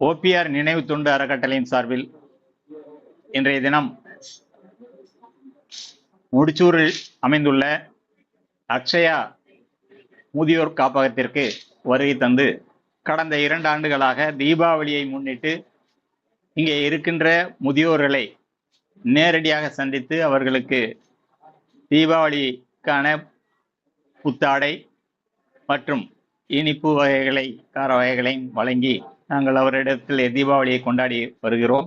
OPR நினைவு தொண்டு அறக்கட்டளையின் சார்பில் இன்றைய தினம் முடிச்சூரில் அமைந்துள்ள அக்ஷயா முதியோர் காப்பகத்திற்கு வருகை தந்து கடந்த இரண்டு ஆண்டுகளாக தீபாவளியை முன்னிட்டு இங்கே இருக்கின்ற முதியோர்களை நேரடியாக சந்தித்து அவர்களுக்கு தீபாவளிக்கான புத்தாடை மற்றும் இனிப்பு வகைகளை கார வகைகளையும் வழங்கி நாங்கள் அவரிடத்தில் தீபாவளியை கொண்டாடி வருகிறோம்.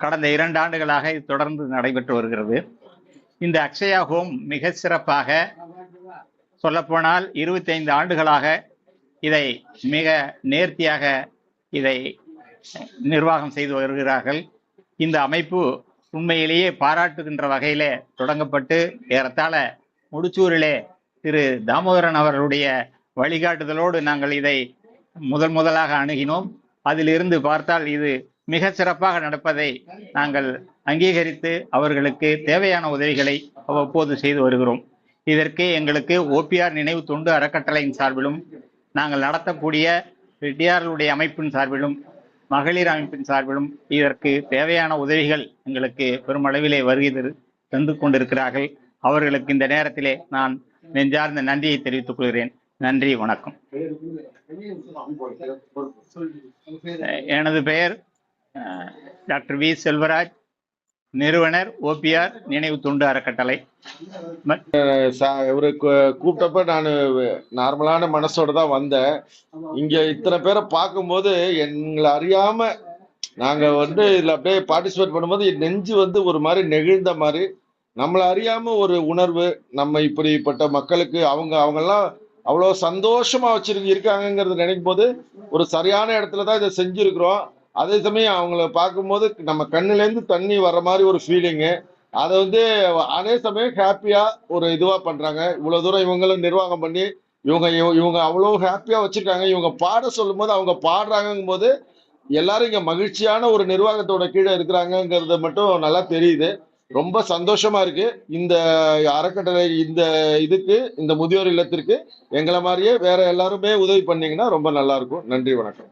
கடந்த இரண்டு ஆண்டுகளாக இது தொடர்ந்து நடைபெற்று வருகிறது. இந்த அக்ஷயா ஹோம் மிக சிறப்பாக சொல்லப்போனால் இருபத்தைந்து ஆண்டுகளாக இதை மிக நேர்த்தியாக இதை நிர்வாகம் செய்து வருகிறார்கள். இந்த அமைப்பு உண்மையிலேயே பாராட்டுகின்ற வகையிலே தொடங்கப்பட்டு ஏறத்தாழ முடிச்சூரிலே திரு தாமோதரன் அவர்களுடைய வழிகாட்டுதலோடு நாங்கள் இதை முதல் முதலாக அணுகினோம். அதிலிருந்து பார்த்தால் இது மிக சிறப்பாக நடப்பதை நாங்கள் அங்கீகரித்து அவர்களுக்கு தேவையான உதவிகளை அவ்வப்போது செய்து வருகிறோம். இதற்கு எங்களுக்கு ஓபிஆர் நினைவு தொண்டு அறக்கட்டளையின் சார்பிலும் நாங்கள் நடத்தக்கூடிய ரெட்டியார்களுடைய அமைப்பின் சார்பிலும் மகளிர் அமைப்பின் சார்பிலும் இதற்கு தேவையான உதவிகள் எங்களுக்கு பெருமளவிலே வருகை தந்து கொண்டிருக்கிறார்கள். அவர்களுக்கு இந்த நேரத்திலே நான் நெஞ்சார்ந்த நன்றியை தெரிவித்துக் கொள்கிறேன். நன்றி வணக்கம். எனது பெயர் டாக்டர் வி செல்வராஜ். நிறுவனர் ஓபிஆர் நினைவு துண்டு அறக்கட்டளை. சா- இவரு கூப்பிட்டப்ப நான் நார்மலான மனசோட தான் வந்தேன். இங்க இத்தனை பேரை பார்க்கும்போது எங்களை அறியாம நாங்க வந்து இதுல அப்படியே பார்ட்டிசிபேட் பண்ணும்போது நெஞ்சு வந்து ஒரு மாதிரி நெகிழ்ந்த மாதிரி நம்மளை அறியாம ஒரு உணர்வு நம்ம இப்படிப்பட்ட மக்களுக்கு அவங்க அவங்கெல்லாம் அவ்வளோ சந்தோஷமா வச்சிருக்கு இருக்காங்கங்கிறத நினைக்கும் போது ஒரு சரியான இடத்துல தான் இதை செஞ்சிருக்கிறோம். அதே சமயம் அவங்கள பார்க்கும்போது நம்ம கண்ணுலேருந்து தண்ணி வர மாதிரி ஒரு ஃபீலிங்கு அதை வந்து அதே சமயம் ஹாப்பியாக ஒரு இதுவாக பண்ணுறாங்க இவ்வளோ தூரம் இவங்களும் நிர்வாகம் பண்ணி இவங்க இவங்க அவ்வளோ ஹாப்பியாக வச்சுருக்காங்க. இவங்க பாட சொல்லும் போது அவங்க பாடுறாங்கும் போது எல்லாரும் இங்கே மகிழ்ச்சியான ஒரு நிர்வாகத்தோட கீழே இருக்கிறாங்கங்கிறது மட்டும் நல்லா தெரியுது. ரொம்ப சந்தோஷமா இருக்கு. இந்த அறக்கட்டளை இந்த இதுக்கு இந்த முதியோர் இல்லத்திற்கு எங்களை மாதிரியே வேற எல்லாருமே உதவி பண்ணீங்கன்னா ரொம்ப நல்லா இருக்கும். நன்றி வணக்கம்.